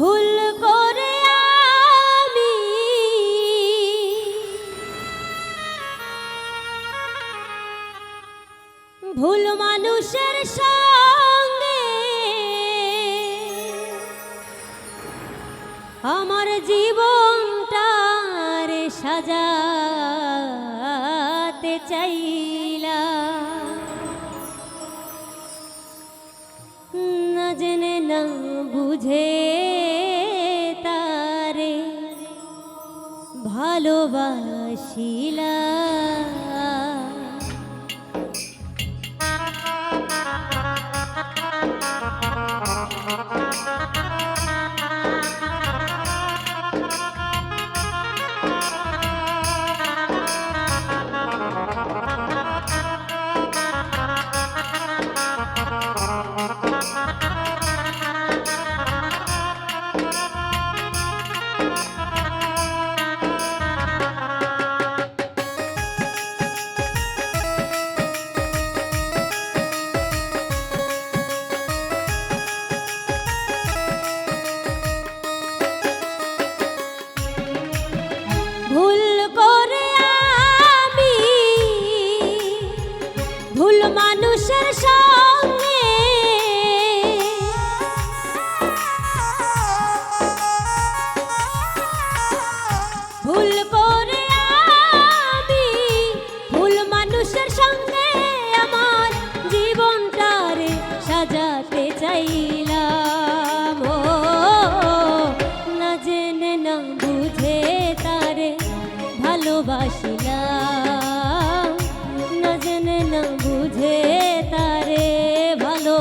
ভুল করে আমি। ভুল মানুষের সঙ্গে আমার জীবনটারে সাজাতে চাই। ভালোবাসিলা।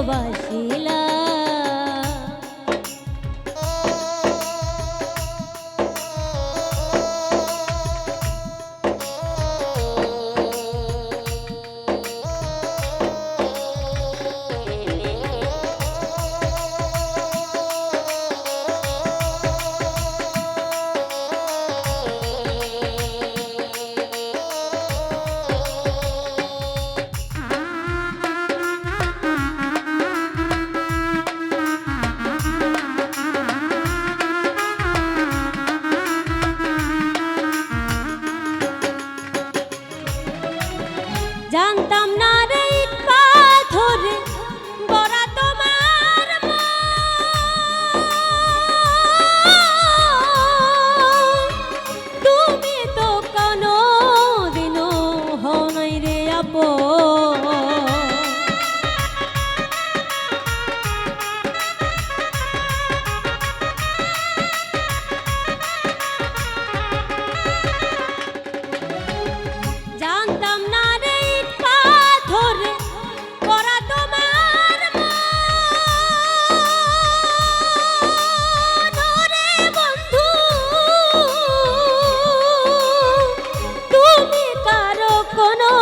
সবাই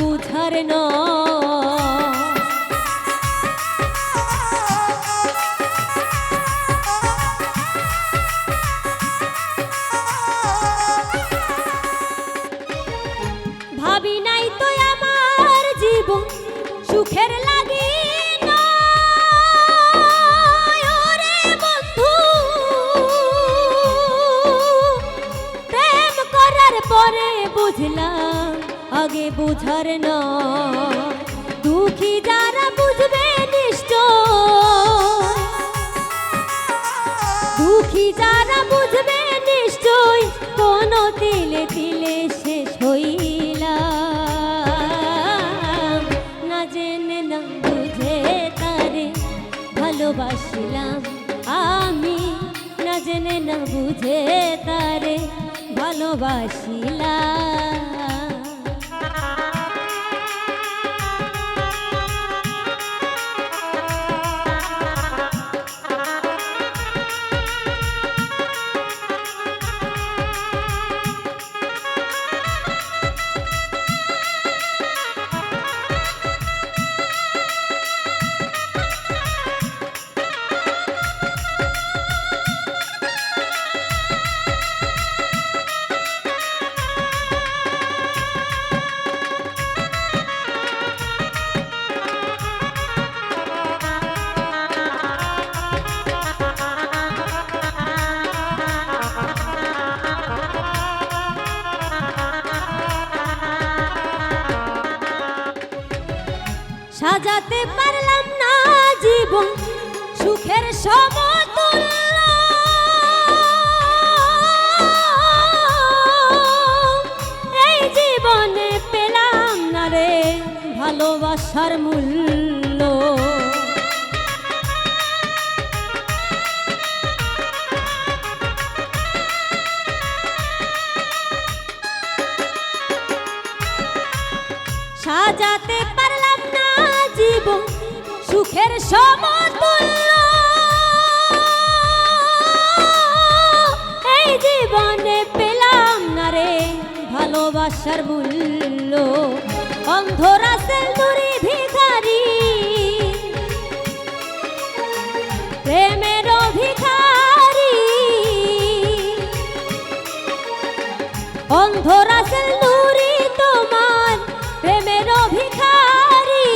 বুঝার না। ভাবি নাই তো আমার জীবন সুখের বুঝার ন। দুঃখী যারা বুঝবে নিশ্চয়। দুঃখী যারা বুঝবে নিশ্চয়, কোন তিলে তিলে শেষ হইলাম। না জেনে না বুঝে তারে ভালোবাসিলাম আমি। না জেনে না বুঝে তারে ভালোবাসিলাম। সাজাতে পারলাম না জীবন সুখের সমতুল্য। এই জীবনে পেলাম না রে ভালোবাসার মূল্য। অন্ধরা সেলদুরি তোমার প্রেমের ভিখারি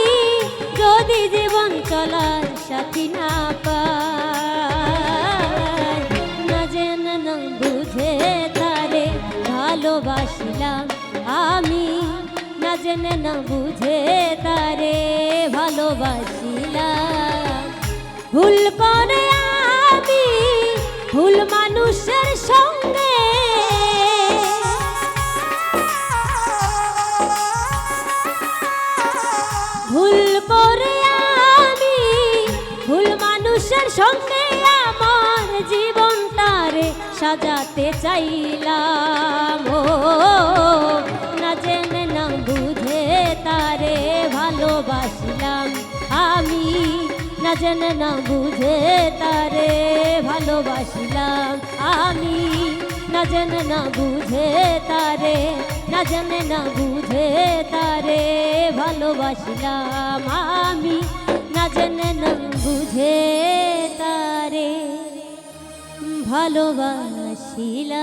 যদি জীবন চলার সাথী না পায়। তারে ভালোবাসিলাম আমি, না জেনে না বুঝে তারে ভালোবাসিলাম। ভুল করে আমি, ভুল মানুষের সঙ্গে সাজাতে চাইলাম। ও, না জেনে না বুঝে তারে ভালোবাসলাম আমি। না জেনে না বুঝে তারে ভালোবাসলাম আমি। না জেনে না বুঝে তারে, না জেনে না বুঝে তারে ভালোবাসলাম আমি। না জেনে না বুঝে তারে। ভালোবাসিলাম